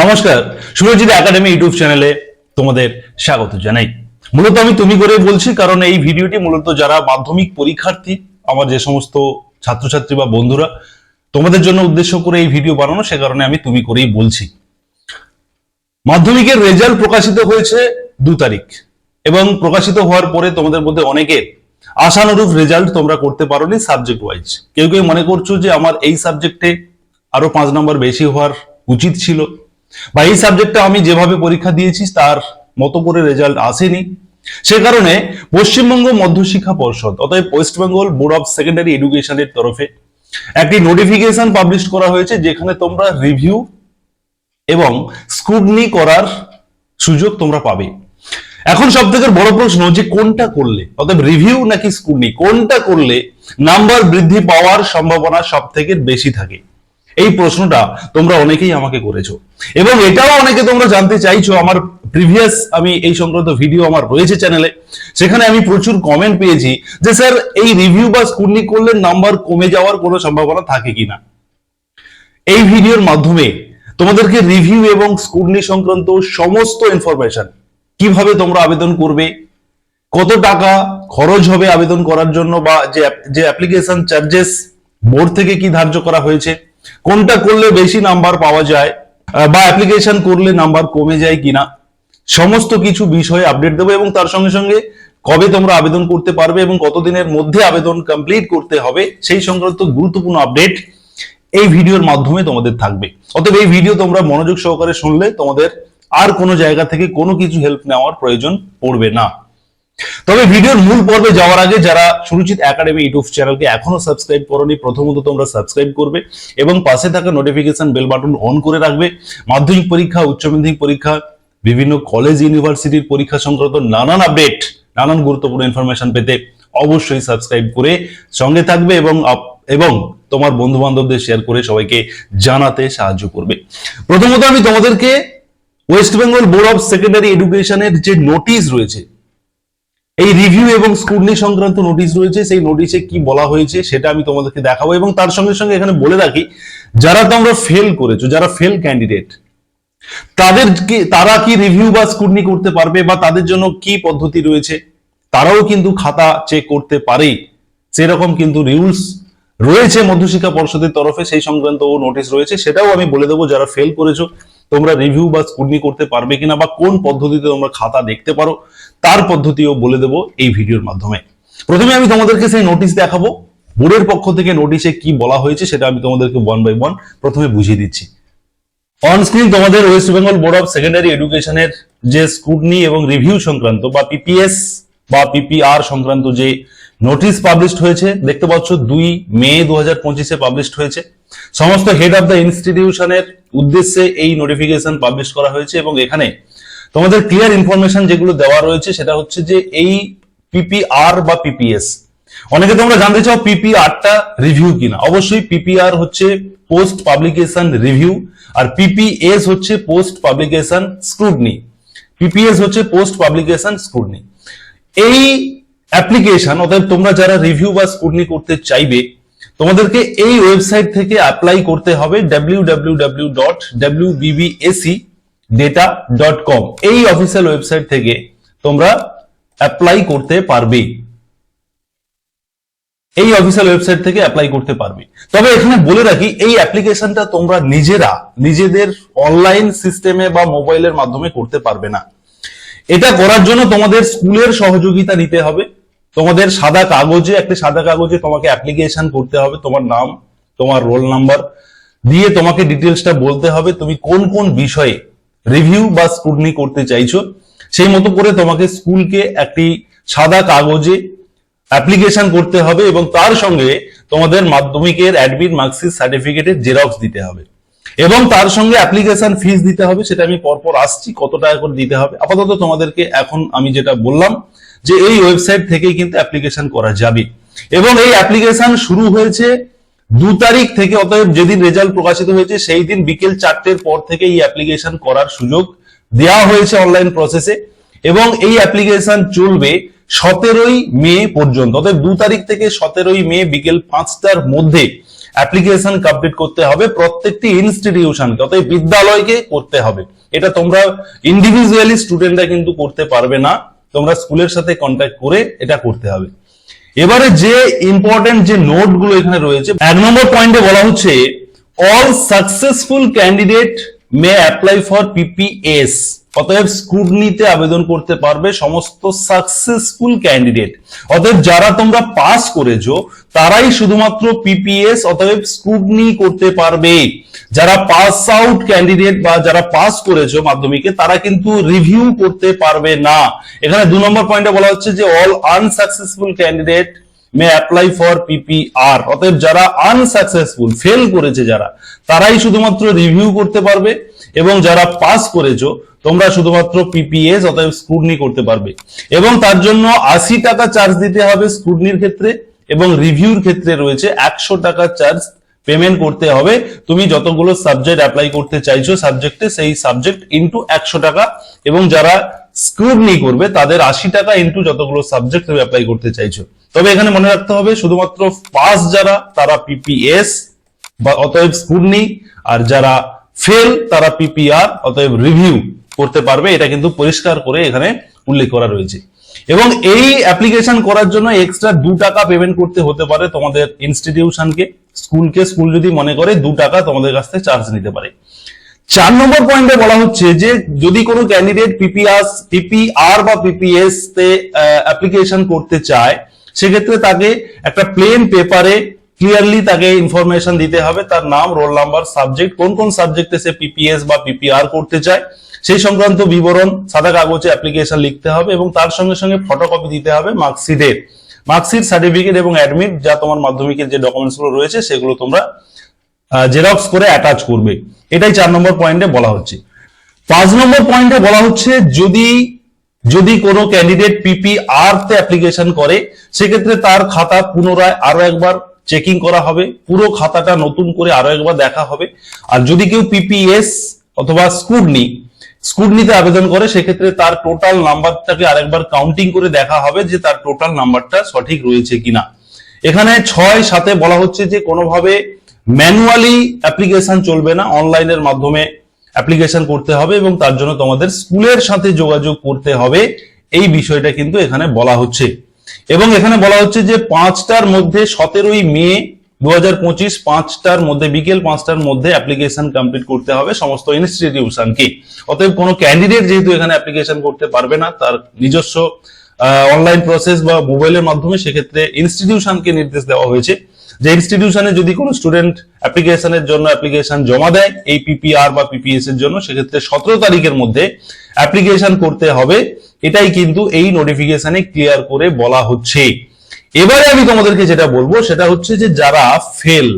নমস্কার, Surajit academy YouTube চ্যানেলে তোমাদের স্বাগত জানাই। মূলত আমি তুমি করে বলছি, কারণ এই ভিডিওটি মূলত যারা মাধ্যমিক পরীক্ষার্থী, আমার যে সমস্ত ছাত্রছাত্রী বা বন্ধুরা, তোমাদের জন্য উদ্দেশ্য করে এই ভিডিও বানানো, সে কারণে আমি তুমি করেই বলছি। মাধ্যমিকের রেজাল্ট প্রকাশিত হয়েছে দু তারিখ, এবং প্রকাশিত হওয়ার পরে তোমাদের মধ্যে অনেকের আশানুরূপ রেজাল্ট তোমরা করতে পারোনি সাবজেক্ট ওয়াইজ কেউ কেউ মনে করছ যে আমার এই সাবজেক্টে আরও পাঁচ নম্বর বেশি হওয়ার উচিত ছিল বা এই সাবজেক্টটা আমি যেভাবে পরীক্ষা দিয়েছি, তার মতো করে রেজাল্ট আসেনি। সে কারণে পশ্চিমবঙ্গ মধ্যশিক্ষা পর্ষদ, অতএব West Bengal board of secondary এডুকেশনের তরফে একটি নোটিফিকেশন পাবলিশ করা হয়েছে, যেখানে তোমরা রিভিউ এবং স্ক্রুটনি করার সুযোগ তোমরা পাবে। এখন সব থেকে বড় প্রশ্ন যে কোনটা করলে? অর্থাৎ রিভিউ নাকি স্ক্রুটনি কোনটা করলে নাম্বার বৃদ্ধি পাওয়ার সম্ভাবনা সব থেকে বেশি থাকে? এই প্রশ্নটা তোমরা অনেকেই আমাকে করেছ। এবং এটাও অনেকে তোমরা জানতে চাইছো। আমার প্রিভিয়াস আমি এই সংক্রান্ত ভিডিও আমার রয়েছে চ্যানেলে সেখানে আমি প্রচুর কমেন্ট পেয়েছি যে, স্যার, এই রিভিউ বা স্ক্রুটনি করলে নাম্বার কমে যাওয়ার কোনো সম্ভাবনা থাকে কিনা? এই ভিডিওর মাধ্যমে তোমাদেরকে রিভিউ এবং স্কুটনি সংক্রান্ত সমস্ত ইনফরমেশন কীভাবে তোমরা আবেদন করবে, কত টাকা খরচ হবে আবেদন করার জন্য বা যে যে অ্যাপ্লিকেশন চার্জেস বোর্ড থেকে কি ধার্য করা হয়েছে কোনটা করলে বেশি নাম্বার পাওয়া যায় বা অ্যাপ্লিকেশন করলে নাম্বার কমে যায় কিনা, সমস্ত কিছু বিষয়ে আপডেট দেবো এবং তার সঙ্গে সঙ্গে কবে তোমরা আবেদন করতে পারবে এবং কতদিনের মধ্যে আবেদন কমপ্লিট করতে হবে সেই সংক্রান্ত গুরুত্বপূর্ণ আপডেট এই ভিডিওর মাধ্যমে তোমাদের থাকবে। অতএব এই ভিডিও তোমরা মনোযোগ সহকারে শুনলে তোমাদের আর কোনো জায়গা থেকে কোনো কিছু হেল্প নেওয়ার প্রয়োজন পড়বে না। তবে ভিডিওর মূল পর্বে যাওয়ার আগে যারা সুরুচিত একাডেমি ইউটিউব চ্যানেলকে এখনও সাবস্ক্রাইব করনি, প্রথমত তোমরা সাবস্ক্রাইব করবে এবং পাশে থাকা নোটিফিকেশন বেল বাটন অন করে রাখবে। মাধ্যমিক পরীক্ষা, উচ্চ মাধ্যমিক পরীক্ষা, বিভিন্ন কলেজ ইউনিভার্সিটির পরীক্ষা সংক্রান্ত নানান আপডেট নানান গুরুত্বপূর্ণ ইনফরমেশন পেতে অবশ্যই সাবস্ক্রাইব করে সঙ্গে থাকবে এবং এবং তোমার বন্ধু বান্ধবদের শেয়ার করে সবাইকে জানাতে সাহায্য করবে। প্রথমত আমি তোমাদেরকে West Bengal board of secondary এডুকেশনের যে নোটিশ রয়েছে এই রিভিউ এবং স্কুটনি সংক্রান্ত নোটিশ রয়েছে, সেই নোটিশে কি বলা হয়েছে সেটা আমি তোমাদেরকে দেখাবো এবং তার সঙ্গে সঙ্গে এখানে বলে রাখি, যারা তোমরা ফেল করেছ, যারা ফেল ক্যান্ডিডেট তাদের কি, তারা কি রিভিউ বা স্কুটনি করতে পারবে বা তাদের জন্য কি পদ্ধতি রয়েছে, তারাও কিন্তু খাতা চেক করতে পারে। সেরকম কিন্তু রুলস রয়েছে মধ্যশিক্ষা পর্ষদের তরফে, সেই সংক্রান্ত নোটিশ রয়েছে, সেটাও আমি বলে দেবো, যারা ফেল করেছ তোমরা রিভিউ বা স্কুটনি করতে পারবে কিনা বা কোন পদ্ধতিতে তোমরা খাতা দেখতে পারো, তার পদ্ধতিও বলে দেবো এই ভিডিওর মাধ্যমে। প্রথমে আমি তোমাদেরকে সেই নোটিশ দেখাবো, বোর্ডের পক্ষ থেকে নোটিশে কি বলা হয়েছে সেটা আমি তোমাদেরকে ওয়ান বাই ওয়ান প্রথমে বুঝিয়ে দিচ্ছি। অন স্ক্রিন তোমাদের West Bengal board of secondary এডুকেশনের যে স্কুটনি এবং রিভিউ সংক্রান্ত বা পিপিএস বা পিপিআর সংক্রান্ত যে নোটিশ পাবলিশড হয়েছে, দেখতে পাচ্ছ দুই মে দু হাজার পঁচিশে পাবলিশড হয়েছে। সমস্ত হেড অফ দ্য ইনস্টিটিউশনের উদ্দেশ্যে এই নোটিফিকেশন পাবলিশ করা হয়েছে এবং এখানে তোমাদের ক্লিয়ার ইনফরমেশন যেগুলো দেওয়া রয়েছে সেটা হচ্ছে যে এই পিপিআর বা পিপিএস অনেকে তোমরা জানতে চাও পিপিআরটা রিভিউ কিনা? অবশ্যই পিপিআর হচ্ছে পোস্ট পাবলিকেশন রিভিউ আর পিপিএস হচ্ছে পোস্ট পাবলিকেশন স্ক্রুটনি পিপিএস হচ্ছে পোস্ট পাবলিকেশন স্ক্রুটনি এই অ্যাপ্লিকেশন অর্থাৎ তোমরা যারা রিভিউ বা স্ক্রুটনি করতে চাইবে, তোমাদেরকে এই ওয়েবসাইট থেকে অ্যাপ্লাই করতে হবে www.wbbsc.data.com এই অফিসিয়াল ওয়েবসাইট থেকে তোমরা অ্যাপ্লাই করতে পারবে। এই অফিসিয়াল ওয়েবসাইট থেকে অ্যাপ্লাই করতে পারবে। তবে এখানে বলে রাখি, এই অ্যাপ্লিকেশনটা তোমরা নিজেরা, নিজেদের অনলাইন সিস্টেমে বা মোবাইলের মাধ্যমে করতে পারবে না। এটা করার জন্য তোমাদের স্কুলের সহযোগিতা নিতে হবে। তোমাদের সাদা কাগজে, একটা সাদা কাগজে তোমাকে অ্যাপ্লিকেশন করতে হবে, তোমার নাম, তোমার রোল নাম্বার দিয়ে তোমাকে ডিটেলসটা বলতে হবে, তুমি কোন কোন বিষয়ে রিভিউ বা স্কুটনি করতে চাইছো, সেই মতো করে তোমাকে স্কুলকে একটি সাদা কাগজে অ্যাপ্লিকেশন করতে হবে এবং তার সঙ্গে তোমাদের মাধ্যমিকের অ্যাডমিট মার্কশিট সার্টিফিকেটের জেরক্স দিতে হবে। এবং তার সঙ্গে অ্যাপ্লিকেশন ফিস দিতে হবে, সেটা আমি পরপর আসছি, কত টাকা করে দিতে হবে, আপাতত তোমাদেরকে এখন আমি যেটা বললাম যে এই ওয়েবসাইট থেকেই কিন্তু অ্যাপ্লিকেশন করা যাবে। এবং এই অ্যাপ্লিকেশন শুরু হয়েছে দু তারিখ থেকে, অতএব যেদিন রেজাল্ট প্রকাশিত হয়েছে, সেই দিন বিকেল চারটের পর থেকে এই অ্যাপ্লিকেশন করার সুযোগ দেওয়া হয়েছে অনলাইন প্রসেসে এবং এই অ্যাপ্লিকেশন চলবে সতেরোই মে পর্যন্ত অর্থাৎ দু তারিখ থেকে সতেরোই মে বিকেল পাঁচটার মধ্যে অ্যাপ্লিকেশন কমপ্লিট করতে হবে প্রত্যেকটি ইনস্টিটিউশনকে অতএব বিদ্যালয়কে করতে হবে। এটা তোমরা ইন্ডিভিজুয়ালি স্টুডেন্টরা কিন্তু করতে পারবে না। তোমরা স্কুলের সাথে কন্ট্যাক্ট করে এটা করতে হবে। এবারে যে ইম্পর্টেন্ট যে নোটগুলো এখানে রয়েছে, এক নম্বর পয়েন্টে বলা হচ্ছে all successful candidate may apply for PPS অতএব স্ক্রুটনিতে আবেদন করতে পারবে সমস্ত সাকসেসফুল ক্যান্ডিডেট অতএব যারা তোমরা পাস করেছ, তারাই শুধুমাত্র পিপিএস অতএব স্ক্রুটনি করতে পারবে। যারা পাস আউট ক্যান্ডিডেট বা যারা পাস করেছ মাধ্যমিকে, তারা কিন্তু রিভিউ করতে পারবে না। এখানে দু নম্বর পয়েন্টে বলা হচ্ছে যে all unsuccessful candidate may apply for PPR অতএব যারা আনসাকসেসফুল ফেল করেছে যারা, তারাই শুধুমাত্র রিভিউ করতে পারবে। এবং যারা পাস করেছ, তোমরা শুধুমাত্র পিপিএস অতএব স্ক্রুটনি করতে পারবে। এবং তার জন্য আশি টাকা চার্জ দিতে হবে স্ক্রুটনির ক্ষেত্রে এবং রিভিউর ক্ষেত্রে রয়েছে একশো টাকা চার্জ পেমেন্ট করতে হবে। তুমি যতগুলো সাবজেক্ট অ্যাপ্লাই করতে চাইছো সাবজেক্টে সেই সাবজেক্ট ইন্টু একশো টাকা। এবং যারা স্ক্রুটনি করবে, তাদের আশি টাকা ইন্টু যতগুলো সাবজেক্ট তুমি অ্যাপ্লাই করতে চাইছো। তবে এখানে মনে রাখতে হবে, শুধুমাত্র পাস যারা, তারা পিপিএস বা অতএব স্ক্রুটনি আর যারা ফেল, তারা পিপিআর অতএব রিভিউ করতে পারবে, এটা কিন্তু পরিষ্কার করে এখানে উল্লেখ করা রয়েছে। এবং এই অ্যাপ্লিকেশন করার জন্য এক্সট্রা দু টাকা পেমেন্ট করতে হতে পারে তোমাদের ইনস্টিটিউশনকে স্কুলকে স্কুল যদি মনে করে দু টাকা তোমাদের কাছ থেকে চার্জ নিতে পারে। চার নম্বর পয়েন্টে বলা হচ্ছে যে, যদি কোনো ক্যান্ডিডেট পিপিআর পিপিআর বা পিপিএস তে অ্যাপ্লিকেশন করতে চায়, সেক্ষেত্রে তাকে একটা প্লেন পেপারে ক্লিয়ারলি তাকে ইনফরমেশন দিতে হবে, তার নাম রোল নাম্বার সাবজেক্ট কোন কোন সাবজেক্টে সে পিপিএস বা পিপিআর করতে চায়, সেই সংক্রান্ত বিবরণ সাদা কাগজে অ্যাপ্লিকেশন লিখতে হবে এবং তার সঙ্গে সঙ্গে ফটোকপি দিতে হবে মার্কশিটের মার্কশিট সার্টিফিকেট এবং অ্যাডমিট যা তোমার মাধ্যমিকের যে ডকুমেন্টসগুলো রয়েছে, সেগুলো তোমরা জেরক্স করে অ্যাটাচ করবে। এটাই চার নম্বর পয়েন্টে বলা হচ্ছে। পাঁচ নম্বর পয়েন্টে বলা হচ্ছে, যদি যদি কোনো ক্যান্ডিডেট পিপিআর তে অ্যাপ্লিকেশন করে, সেক্ষেত্রে তার খাতা পুনরায় আরও একবার চেকিং করা হবে, পুরো খাতাটা নতুন করে আরও একবার দেখা হবে। আর যদি কেউ পিপিএস অথবা স্কুডনি স্কুডনিতে আবেদন করে, সেক্ষেত্রে তার টোটাল নাম্বারটাকে আরেকবার কাউন্টিং করে দেখা হবে যে তার টোটাল নাম্বারটা সঠিক রয়েছে কিনা। এখানে ছয় সাথে বলা হচ্ছে যে কোনোভাবে ম্যানুয়ালি অ্যাপ্লিকেশন চলবে না অনলাইনের মাধ্যমে অ্যাপ্লিকেশন করতে হবে এবং তার জন্য তোমাদের স্কুলের সাথে যোগাযোগ করতে হবে। এই বিষয়টা কিন্তু এখানে বলা হচ্ছে। এবং এখানে বলা হচ্ছে যে পাঁচটার মধ্যে সতেরোই মে দু হাজার পঁচিশ পাঁচটার মধ্যে, বিকেল পাঁচটার মধ্যে অ্যাপ্লিকেশন কমপ্লিট করতে হবে সমস্ত ইনস্টিটিউশনকে অতএব কোনো ক্যান্ডিডেট যেহেতু এখানে অ্যাপ্লিকেশন করতে পারবে না, তার নিজস্ব অনলাইন প্রসেস বা মোবাইলের মাধ্যমে সেক্ষেত্রে ইনস্টিটিউশনকে নির্দেশ দেওয়া হয়েছে। যে ইনস্টিটিউশনে যদি কোনো স্টুডেন্ট অ্যাপ্লিকেশনের জন্য অ্যাপ্লিকেশন জমা দেয়, এই পিপিআর বা পিপিএস এর জন্য, সেক্ষেত্রে সতেরো তারিখের মধ্যে অ্যাপ্লিকেশন করতে হবে। এটাই কিন্তু এই নোটিফিকেশনে ক্লিয়ার করে বলা হচ্ছে। এবারে আমি তোমাদেরকে যেটা বলব, সেটা হচ্ছে যে যারা ফেল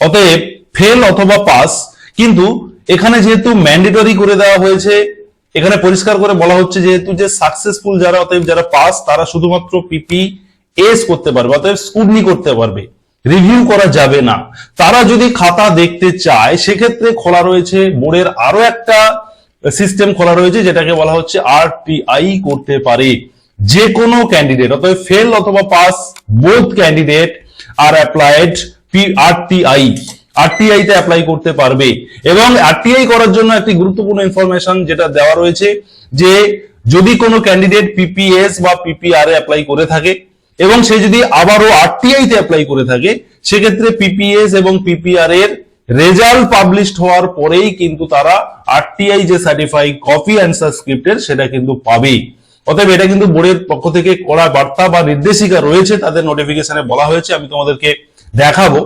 অতএব ফেল অথবা পাস কিন্তু এখানে যেহেতু ম্যান্ডেটরি করে দেওয়া হয়েছে, এখানে পরিষ্কার করে বলা হচ্ছে যেহেতু যে সাকসেসফুল যারা, অতএব যারা পাস তারা শুধুমাত্র পিপি এস করতে পারবে, অতএব স্কুডনি করতে পারবে। রিভিউ করা যাবে না। তারা যদি খাতা দেখতে চায়, সেক্ষেত্রে খোলা রয়েছে বোর্ডের আরও একটা সিস্টেম খোলা রয়েছে, যেটাকে বলা হচ্ছে আরটিআই করতে পারে। যে কোনো ক্যান্ডিডেট, অতএব ফেল অথবা pass both candidate are applied RTI RTI তে অ্যাপ্লাই করতে পারবে। এবং আরটিআই করার জন্য একটি গুরুত্বপূর্ণ ইনফরমেশন যেটা দেওয়া রয়েছে যে, যদি কোনো ক্যান্ডিডেট পিপিএস বা পিপিআর এ অ্যাপ্লাই করে থাকে এবং সে যদি আবারও আরটিআই তে অ্যাপ্লাই করে থাকে, সেক্ষেত্রে পিপিএস এবং পিপিআর এর রেজাল্ট পাবলিশড হওয়ার পরেই কিন্তু তারা আরটিআই যে সার্টিফাই কপি অ্যান্ড স্ক্রিপ্টের সেটা কিন্তু পাবেই। অতএব এটা কিন্তু বোর্ডের পক্ষ থেকে কড়া বার্তা বা নির্দেশিকা রয়েছে, তাদের নোটিফিকেশনে বলা হয়েছে, আমি তোমাদেরকে দেখাবো।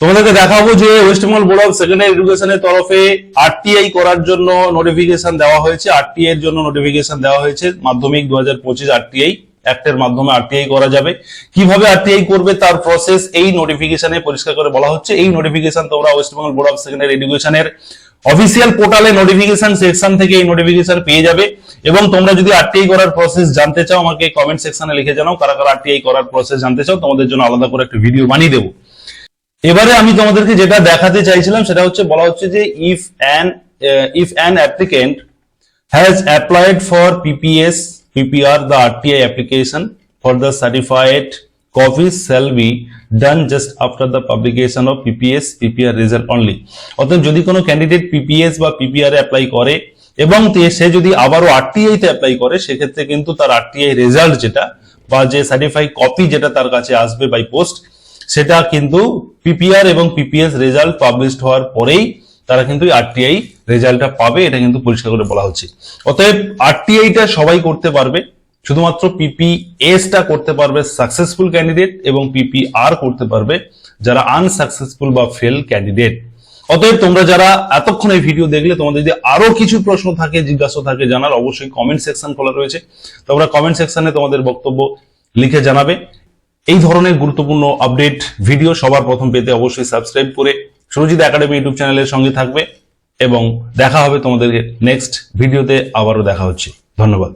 তোমাদেরকে দেখাবো যে West Bengal board of secondary এডুকেশনের তরফে আরটিআই করার জন্য নোটিফিকেশন দেওয়া হয়েছে আরটিআই এর জন্য নোটিফিকেশন দেওয়া হয়েছে, মাধ্যমিক দু হাজার পঁচিশ আরটিআই অ্যাক্টের মাধ্যমে আরটিআই করা যাবে। কীভাবে আরটিআই করবে তার প্রসেস এই নোটিফিকেশনে পরিষ্কার করে বলা হচ্ছে। এই নোটিফিকেশন তোমরা West Bengal board of secondary এডুকেশনের অফিসিয়াল পোর্টালে নোটিফিকেশন সেকশন থেকে এই নোটিফিকেশন পেয়ে যাবে। এবং তোমরা যদি আরটিআই করার প্রসেস জানতে চাও আমাকে কমেন্ট সেকশনে লিখে জানাও। কারা কারা আরটিআই করার প্রসেস জানতে চাও তোমাদের জন্য আলাদা করে একটা ভিডিও বানিয়ে দেবো। এবারে আমি তোমাদেরকে যেটা দেখাতে চাইছিলাম সেটা হচ্ছে বলা হচ্ছে যে if an if an applicant has applied for PPS, PPR, the RTI application for the certified copies shall be done just after the publication of PPS PPR result only. অতএব যদি কোনো ক্যান্ডিডেট পিপিএস বা PPR এ apply করে এবং সে যদি আবারও RTI তে অ্যাপ্লাই করে সেক্ষেত্রে কিন্তু তার আরটিআই রেজাল্ট যেটা বা যে সার্টিফাই কপি যেটা তার কাছে আসবে বাই পোস্ট সেটা কিন্তু পিপিআর এবং পিপিএস রেজাল্ট পাবলিশড হওয়ার পরেই তারা কিন্তু আরটিআই রেজাল্টটা পাবে, এটা কিন্তু পরিষ্কার করে বলা হচ্ছে। অতএব আরটিআইটা সবাই করতে পারবে, শুধুমাত্র পিপিএসটা করতে পারবে সাকসেসফুল ক্যান্ডিডেট এবং পিপিআর করতে পারবে যারা আনসাকসেসফুল বা ফেল ক্যান্ডিডেট অতএব তোমরা যারা এতক্ষণ এই ভিডিও দেখলে, তোমাদের যদি আরও কিছু প্রশ্ন থাকে, জিজ্ঞাসা থাকে, জানার, অবশ্যই কমেন্ট সেকশন খোলা রয়েছে। তোমরা কমেন্ট সেকশনে তোমাদের বক্তব্য লিখে জানাবে। এই ধরনের গুরুত্বপূর্ণ আপডেট ভিডিও সবার প্রথম পেতে অবশ্যই সাবস্ক্রাইব করে সুরজিৎ একাডেমি ইউটিউব চ্যানেলের সঙ্গে থাকবে এবং দেখা হবে তোমাদেরকে নেক্সট ভিডিওতে আবারও দেখা হচ্ছে। ধন্যবাদ।